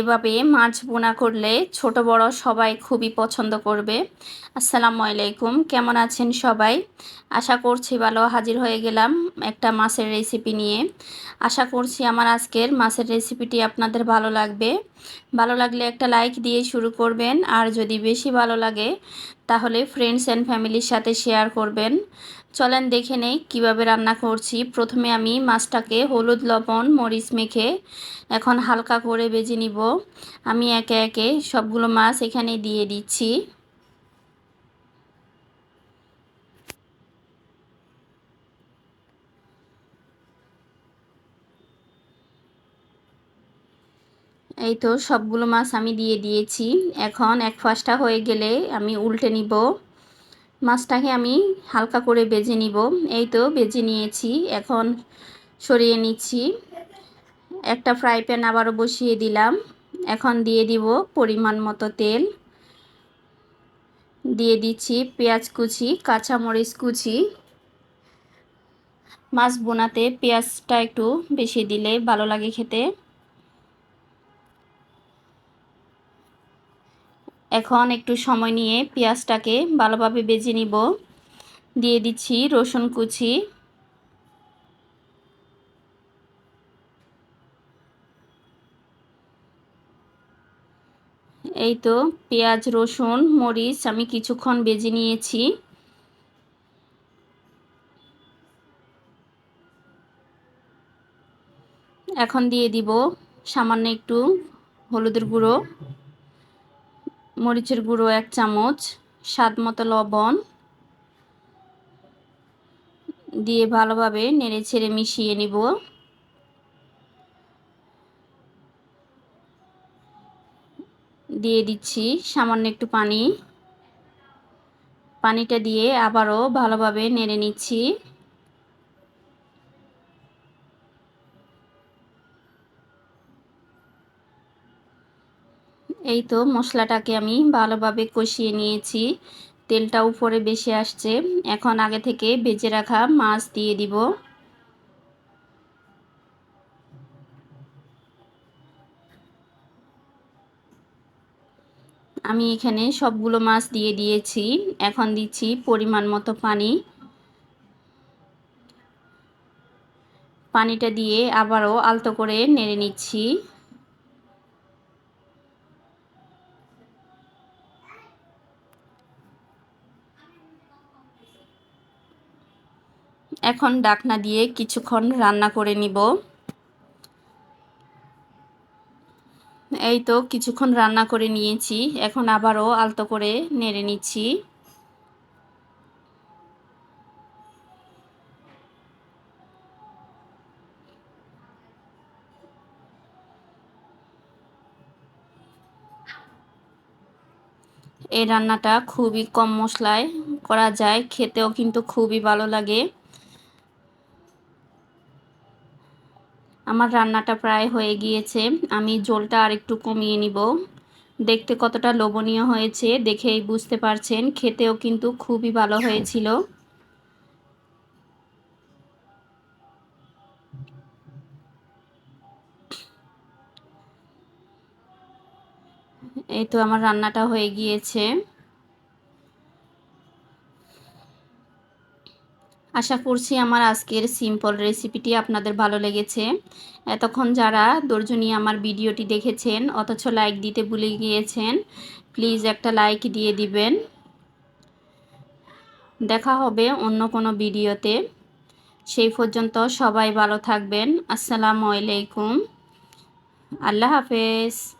এভাবে মাছ বোনা করলে ছোট বড় সবাই খুবই পছন্দ করবে। আসসালামু আলাইকুম, কেমন আছেন সবাই? আশা করছি ভালো, হাজির হয়ে গেলাম একটা মাছের রেসিপি নিয়ে। আশা করছি আমার আজকের মাছের রেসিপিটি আপনাদের ভালো লাগবে। ভালো লাগলে একটা লাইক দিয়ে শুরু করবেন। আর যদি বেশি ভালো লাগে, তাহলে ফ্রেন্ডস অ্যান্ড ফ্যামিলির সাথে শেয়ার করবেন। চলেন দেখে নেই কীভাবে রান্না করছি। প্রথমে আমি মাছটাকে হলুদ, লবণ, মরিচ মেখে এখন হালকা করে বেজে নিব। আমি একে একে সবগুলো মাছ এখানে দিয়ে দিচ্ছি। এই তো সবগুলো মাছ আমি দিয়ে দিয়েছি। এখন এক ফাঁসটা হয়ে গেলে আমি উল্টে নিব। মাছটাকে আমি হালকা করে বেজে নিব। এই তো বেজে নিয়েছি। এখন সরিয়ে নিচ্ছি। একটা ফ্রাই প্যান আবারও বসিয়ে দিলাম। এখন দিয়ে দিব পরিমাণ মতো তেল। দিয়ে দিচ্ছি পেঁয়াজ কুচি, কাঁচামরিচ কুচি। মাছ বোনাতে পেঁয়াজটা একটু বেশি দিলে ভালো লাগে খেতে। এখন একটু সময় নিয়ে পেঁয়াজটাকে ভালোভাবে বেজে নিব। দিয়ে দিচ্ছি রসুন কুচি। এই তো পেঁয়াজ, রসুন, মরিচ আমি কিছুক্ষণ বেজে নিয়েছি। এখন দিয়ে দিব সামান্য একটু হলুদের গুঁড়ো। মরিচের গুঁড়ো এক চামচ, স্বাদ মতো লবণ দিয়ে ভালোভাবে নেড়ে ছেড়ে মিশিয়ে নিব। দিয়ে দিচ্ছি সামান্য একটু পানি। পানিটা দিয়ে আবারও ভালোভাবে নেড়ে নিচ্ছি। এই তো মশলাটাকে আমি ভালোভাবে কষিয়ে নিয়েছি। তেলটা উপরে বেশি আসছে। এখন আগে থেকে বেজে রাখা মাছ দিয়ে দিব। আমি এখানে সবগুলো মাছ দিয়ে দিয়েছি। এখন দিচ্ছি পরিমাণ মতো পানি। পানিটা দিয়ে আবারও আলতো করে নেড়ে নিচ্ছি। এখন ডাকনা দিয়ে কিছুক্ষণ রান্না করে নিব। এই তো কিছুক্ষণ রান্না করে নিয়েছি, এখন আবারও আলতো করে নেড়ে নিচ্ছি। এই রান্নাটা খুবই কম মশলায় করা যায়, খেতেও কিন্তু খুবই ভালো লাগে। আমার রান্নাটা প্রায় হয়ে গিয়েছে। আমি জলটা আর একটু কমিয়ে নিব। দেখতে কতটা লোভনীয় হয়েছে দেখেই বুঝতে পারছেন, খেতেও কিন্তু খুবই ভালো হয়েছিল। এই তো আমার রান্নাটা হয়ে গিয়েছে। আশা করছি আমার আজকের সিম্পল রেসিপিটি আপনাদের ভালো লেগেছে। এতক্ষণ যারা নিয়ে আমার ভিডিওটি দেখেছেন, অথচ লাইক দিতে ভুলে গিয়েছেন, প্লিজ একটা লাইক দিয়ে দিবেন। দেখা হবে অন্য কোনো ভিডিওতে। সেই পর্যন্ত সবাই ভালো থাকবেন। আসসালামু আলাইকুম। আল্লাহ হাফেজ।